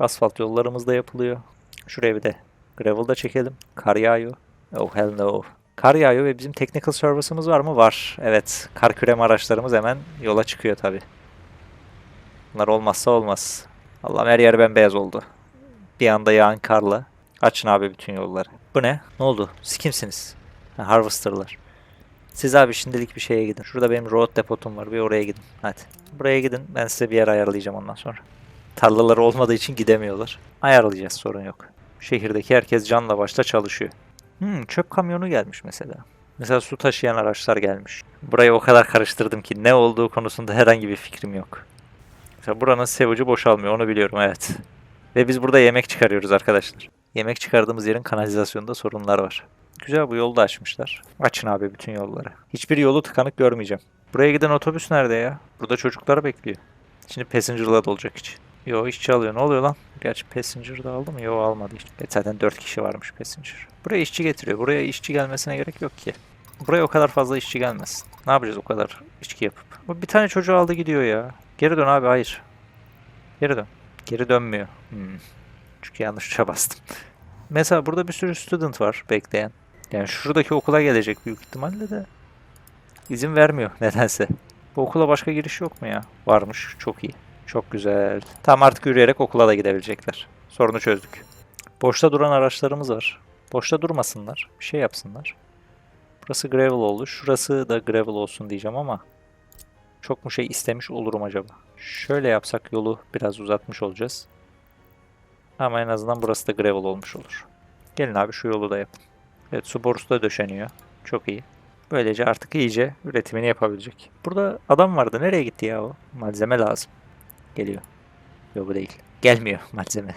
Asfalt yollarımız da yapılıyor. Şuraya bir de gravel da çekelim. Kar yağıyor. Oh hell no. Kar yağıyor ve bizim technical service'ımız var mı? Var. Evet. Kar küreme araçlarımız hemen yola çıkıyor tabi. Bunlar olmazsa olmaz. Allah'ım her yer bembeyaz oldu. Bir anda yağan karla. Açın abi bütün yolları. Bu ne? Ne oldu? Siz kimsiniz? Ha, harvester'lar. Siz abi şimdilik bir şeye gidin. Şurada benim road depotum var. Bir oraya gidin. Hadi. Buraya gidin. Ben size bir yer ayarlayacağım ondan sonra. Tarlaları olmadığı için gidemiyorlar. Ayarlayacağız sorun yok. Şehirdeki herkes canla başla çalışıyor. Hmm, çöp kamyonu gelmiş mesela. Mesela su taşıyan araçlar gelmiş. Burayı o kadar karıştırdım ki ne olduğu konusunda herhangi bir fikrim yok. Mesela buranın sevucu boşalmıyor onu biliyorum evet. Ve biz burada yemek çıkarıyoruz arkadaşlar. Yemek çıkardığımız yerin kanalizasyonunda sorunlar var. Güzel bu yolu da açmışlar. Açın abi bütün yolları. Hiçbir yolu tıkanık görmeyeceğim. Buraya giden otobüs nerede ya? Burada çocuklar bekliyor. Şimdi passenger'la dolacak hiç. Yo işçi alıyor. Ne oluyor lan? Gerçi passenger da aldı mı? Yo almadı hiç. E, zaten 4 kişi varmış passenger. Buraya işçi getiriyor. Buraya işçi gelmesine gerek yok ki. Buraya o kadar fazla işçi gelmesin. Ne yapacağız o kadar işçi yapıp? Bu bir tane çocuğu aldı gidiyor ya. Geri dön abi hayır. Geri dön. Geri dönmüyor. Hmm. Çünkü yanlış tuşa bastım. Mesela burada bir sürü student var bekleyen. Yani şuradaki okula gelecek büyük ihtimalle de izin vermiyor nedense. Bu okula başka giriş yok mu ya? Varmış. Çok iyi. Çok güzel. Tam artık yürüyerek okula da gidebilecekler. Sorunu çözdük. Boşta duran araçlarımız var. Boşta durmasınlar. Bir şey yapsınlar. Burası gravel oldu. Şurası da gravel olsun diyeceğim ama çok mu şey istemiş olurum acaba? Şöyle yapsak yolu biraz uzatmış olacağız. Ama en azından burası da gravel olmuş olur. Gelin abi şu yolu da yapın. Evet su borusu da döşeniyor. Çok iyi. Böylece artık iyice üretimini yapabilecek. Burada adam vardı. Nereye gitti ya o? Malzeme lazım. Geliyor. Yok bu değil. Gelmiyor malzeme.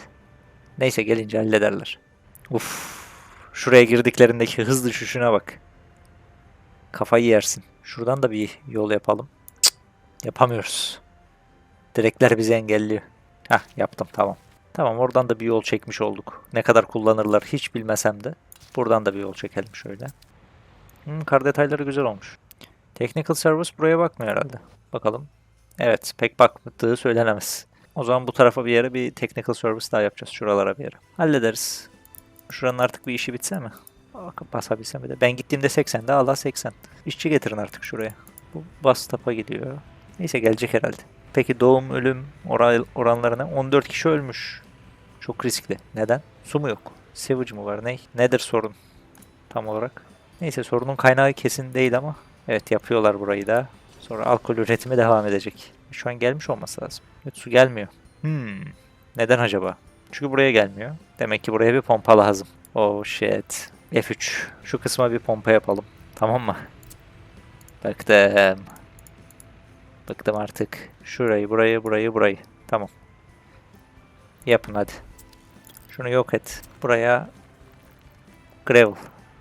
Neyse gelince hallederler. Uf. Şuraya girdiklerindeki hız düşüşüne bak. Kafayı yersin. Şuradan da bir yol yapalım. Cık, yapamıyoruz. Direkler bizi engelliyor. Hah yaptım tamam. Tamam oradan da bir yol çekmiş olduk. Ne kadar kullanırlar hiç bilmesem de. Buradan da bir yol çekelim şöyle. Hmm, kar detayları güzel olmuş. Technical Service buraya bakmıyor herhalde. Bakalım. Evet pek bakmadığı söylenemez. O zaman bu tarafa bir yere bir Technical Service daha yapacağız. Şuralara bir yere. Hallederiz. Şuranın artık bir işi bitse mi? Bakıp basabilsem bir de. Ben gittiğimde 80'de Allah 80. İşçi getirin artık şuraya. Bu bus stop'a gidiyor. Neyse gelecek herhalde. Peki doğum ölüm oran, oranları ne? 14 kişi ölmüş. Çok riskli. Neden? Su mu yok? Sewage mu var? Ne? Nedir sorun? Tam olarak. Neyse sorunun kaynağı kesin değil ama. Evet yapıyorlar burayı da. Sonra alkol üretimi devam edecek. Şu an gelmiş olması lazım. Evet su gelmiyor. Hmm. Neden acaba? Çünkü buraya gelmiyor. Demek ki buraya bir pompa lazım. Oh shit. F3. Şu kısma bir pompa yapalım. Tamam mı? Bıktım. Bıktım artık. Şurayı, burayı, burayı, burayı. Tamam. Yapın hadi. Şunu yok et. Buraya gravel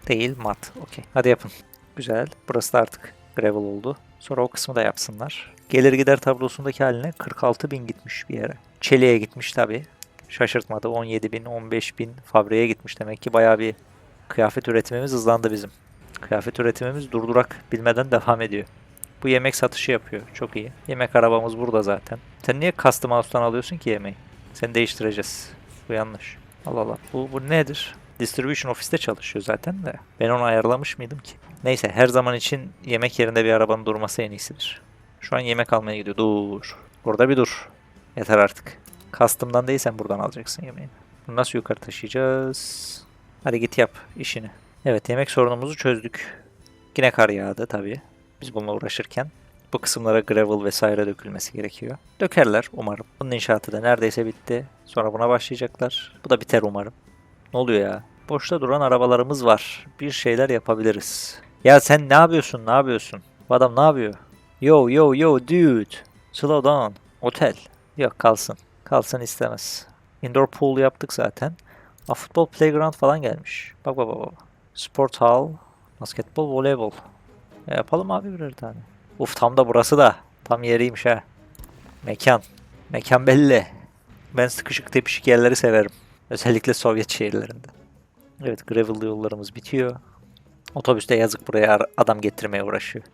değil mat. Okey. Hadi yapın. Güzel. Burası da artık gravel oldu. Sonra o kısmı da yapsınlar. Gelir gider tablosundaki haline 46 bin gitmiş bir yere. Çeliğe gitmiş tabi. Şaşırtmadı. 17 bin, 15 bin fabriğe gitmiş. Demek ki bayağı bir kıyafet üretimimiz hızlandı bizim. Kıyafet üretimimiz durdurak bilmeden devam ediyor. Bu yemek satışı yapıyor. Çok iyi. Yemek arabamız burada zaten. Sen niye custom house'tan alıyorsun ki yemeği? Seni değiştireceğiz. Bu yanlış. Allah Allah. Bu, bu nedir? Distribution ofiste çalışıyor zaten de. Ben onu ayarlamış mıydım ki? Neyse her zaman için yemek yerinde bir arabanın durması en iyisidir. Şu an yemek almaya gidiyor. Dur. Burada bir dur. Yeter artık. Custom'dan değilsen buradan alacaksın yemeğini. Bunu nasıl yukarı taşıyacağız? Hadi git yap işini. Evet yemek sorunumuzu çözdük. Yine kar yağdı tabii. Biz bununla uğraşırken. Bu kısımlara gravel vesaire dökülmesi gerekiyor. Dökerler umarım. Bunun inşaatı da neredeyse bitti. Sonra buna başlayacaklar. Bu da biter umarım. Ne oluyor ya? Boşta duran arabalarımız var. Bir şeyler yapabiliriz. Ya sen ne yapıyorsun? Ne yapıyorsun? Bu adam ne yapıyor? Yo yo yo dude. Slow down. Otel. Yok kalsın. Kalsın istemez. Indoor pool yaptık zaten. A futbol playground falan gelmiş. Bak bak bak bak. Sport hall. Basketbol, voleybol. E, yapalım abi birer tane. Uf tam da burası da. Tam yeriymiş ha. Mekan. Mekan belli. Ben sıkışık tepişik yerleri severim. Özellikle Sovyet şehirlerinde. Evet gravel yollarımız bitiyor. Otobüste yazık buraya adam getirmeye uğraşıyor.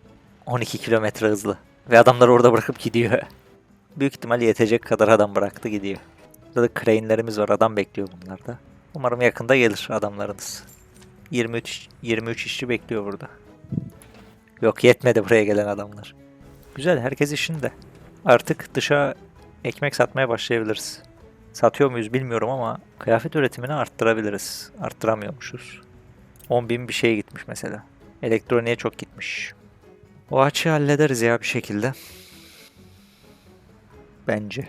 12 kilometre hızlı. Ve adamları orada bırakıp gidiyor. Büyük ihtimal yetecek kadar adam bıraktı gidiyor. Burada da crane'lerimiz var. Adam bekliyor bunlarda. Umarım yakında gelir adamlarınız. 23 23 işçi bekliyor burada. Yok yetmedi buraya gelen adamlar. Güzel herkes işinde. Artık dışa ekmek satmaya başlayabiliriz. Satıyor muyuz bilmiyorum ama kıyafet üretimini arttırabiliriz. Arttıramıyormuşuz. 10.000 bir şeye gitmiş mesela. Elektroniğe çok gitmiş. O açığı hallederiz ya bir şekilde. Bence.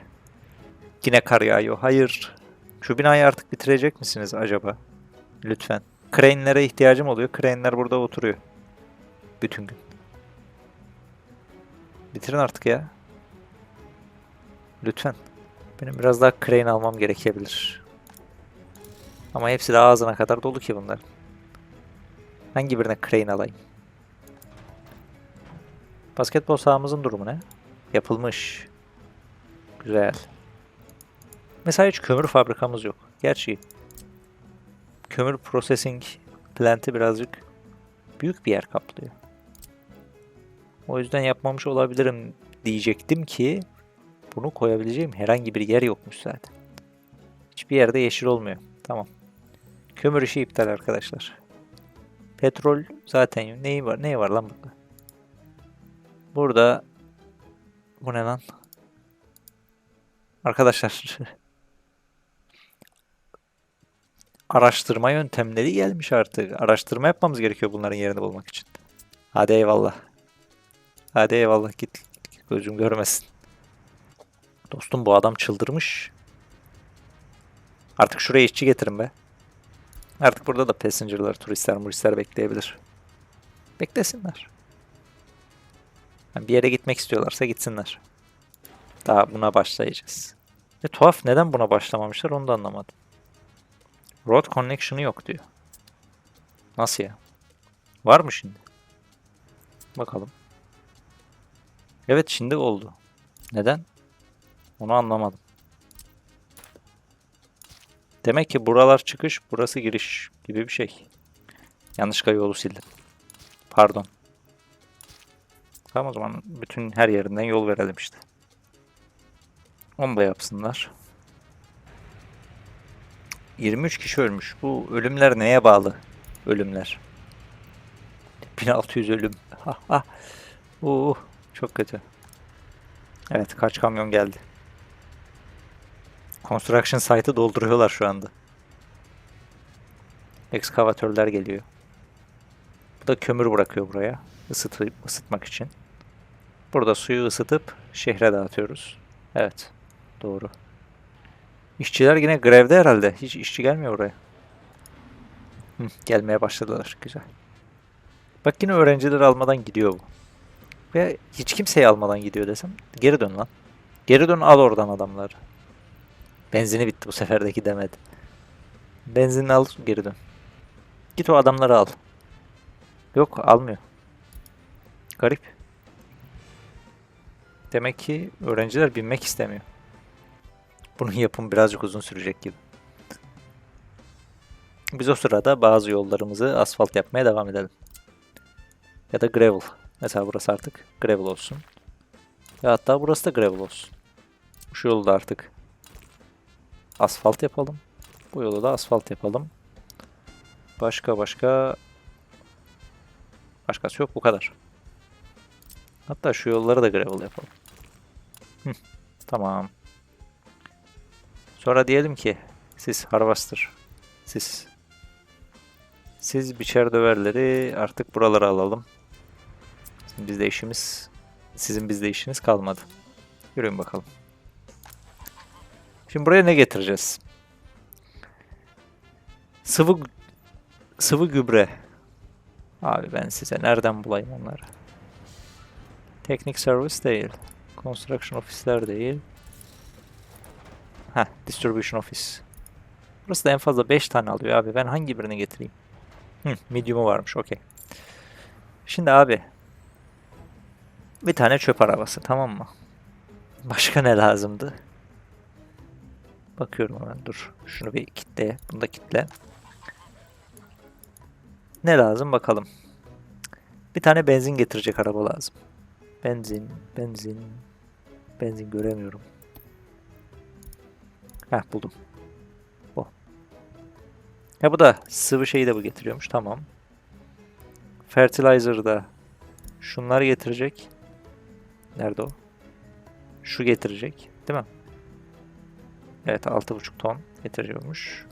Yine kar yağıyor. Hayır. Şu binayı artık bitirecek misiniz acaba? Lütfen. Crane'lere ihtiyacım oluyor. Crane'ler burada oturuyor. Bütün gün. Bitirin artık ya. Lütfen. Benim biraz daha crane almam gerekebilir. Ama hepsi de ağzına kadar dolu ki bunlar. Hangi birine crane alayım? Basketbol sahamızın durumu ne? Yapılmış. Güzel. Mesela hiç kömür fabrikamız yok. Gerçi kömür processing plant'i birazcık büyük bir yer kaplıyor. O yüzden yapmamış olabilirim diyecektim ki bunu koyabileceğim herhangi bir yer yokmuş zaten. Hiçbir yerde yeşil olmuyor. Tamam. Kömür işi iptal arkadaşlar. Petrol zaten yok. Neyi var? Neyi var lan burada? Burada bu ne lan? Arkadaşlar araştırma yöntemleri gelmiş artık. Araştırma yapmamız gerekiyor bunların yerini bulmak için. Hadi eyvallah. Hadi eyvallah git. Gözüm görmesin. Dostum bu adam çıldırmış. Artık şuraya işçi getirin be. Artık burada da passenger'lar, turistler, muristler bekleyebilir. Beklesinler. Yani bir yere gitmek istiyorlarsa gitsinler. Daha buna başlayacağız. Ve tuhaf neden buna başlamamışlar onu da anlamadım. Road connection'ı yok diyor. Nasıl ya? Var mı şimdi? Bakalım. Evet şimdi oldu. Neden? Onu anlamadım. Demek ki buralar çıkış, burası giriş gibi bir şey. Yanlışlıkla yolu sildim. Pardon. Tamam o zaman bütün her yerinden yol verelim işte. Onu da yapsınlar. 23 kişi ölmüş. Bu ölümler neye bağlı? Ölümler. 1600 ölüm. Ha ha. Uh, çok kötü. Evet kaç kamyon geldi. Construction site'ı dolduruyorlar şu anda. Ekskavatörler geliyor. Bu da kömür bırakıyor buraya. Isıtıp, ısıtmak için. Burada suyu ısıtıp şehre dağıtıyoruz. Evet. Doğru. İşçiler yine grevde herhalde. Hiç işçi gelmiyor oraya. Hı, gelmeye başladılar. Güzel. Bak yine öğrencileri almadan gidiyor bu. Ve hiç kimseyi almadan gidiyor desem. Geri dön lan. Geri dön al oradan adamları. Benzini bitti bu seferdeki demedi. Benzinini al geri dön. Git o adamları al. Yok almıyor. Garip. Demek ki öğrenciler binmek istemiyor. Bunun yapımı birazcık uzun sürecek gibi. Biz o sırada bazı yollarımızı asfalt yapmaya devam edelim. Ya da gravel. Mesela burası artık gravel olsun. Ya hatta burası da gravel olsun. Şu yolu da artık asfalt yapalım. Bu yolu da asfalt yapalım. Başka başka başkası yok bu kadar. Hatta şu yolları da gravel yapalım. Hı, tamam. Sonra diyelim ki siz harvester, siz siz biçer döverleri artık buralara alalım. Bizde işimiz, sizin bizde işiniz kalmadı. Yürüyün bakalım. Şimdi buraya ne getireceğiz? Sıvı sıvı gübre. Abi ben size nereden bulayım onları? Teknik service değil. Construction ofisler değil. Heh, distribution office. Burası da en fazla 5 tane alıyor abi. Ben hangi birini getireyim? Hı, medium'u varmış. Okey. Şimdi abi. Bir tane çöp arabası tamam mı? Başka ne lazımdı? Bakıyorum hemen dur. Şunu bir kitle. Bunu da kitle. Ne lazım bakalım. Bir tane benzin getirecek araba lazım. Benzin, benzin, benzin göremiyorum. Heh buldum. Bu. Ya bu da sıvı şeyi de bu getiriyormuş. Tamam. Fertilizer da şunlar getirecek. Nerede o? Şu getirecek. Değil mi? Evet 6,5 ton getiriyormuş.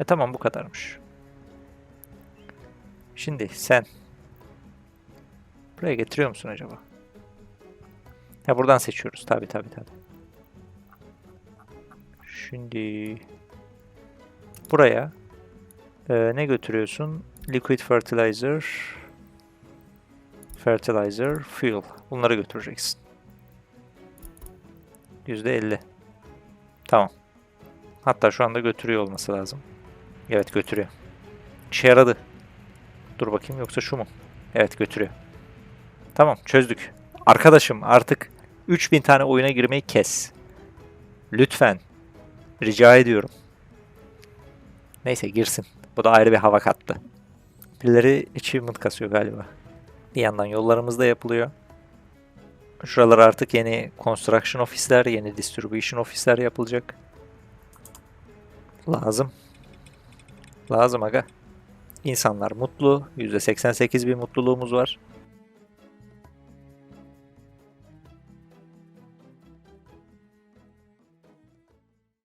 E tamam bu kadarmış. Şimdi sen buraya getiriyor musun acaba? Ha buradan seçiyoruz. Tabi tabi tabi. Şimdi buraya e, ne götürüyorsun? Liquid fertilizer, fertilizer, fuel. Bunları götüreceksin. %50. Tamam. Hatta şu anda götürüyor olması lazım. Evet götürüyor. İşe yaradı. Dur bakayım yoksa şu mu? Evet götürüyor. Tamam çözdük. Arkadaşım artık 3000 tane oyuna girmeyi kes. Lütfen. Rica ediyorum. Neyse girsin. Bu da ayrı bir hava kattı. Birileri achievement kasıyor galiba. Bir yandan yollarımız da yapılıyor. Şuralar artık yeni construction ofisler, yeni distribution ofisler yapılacak. Lazım. Lazım aga. İnsanlar mutlu. %88 bir mutluluğumuz var.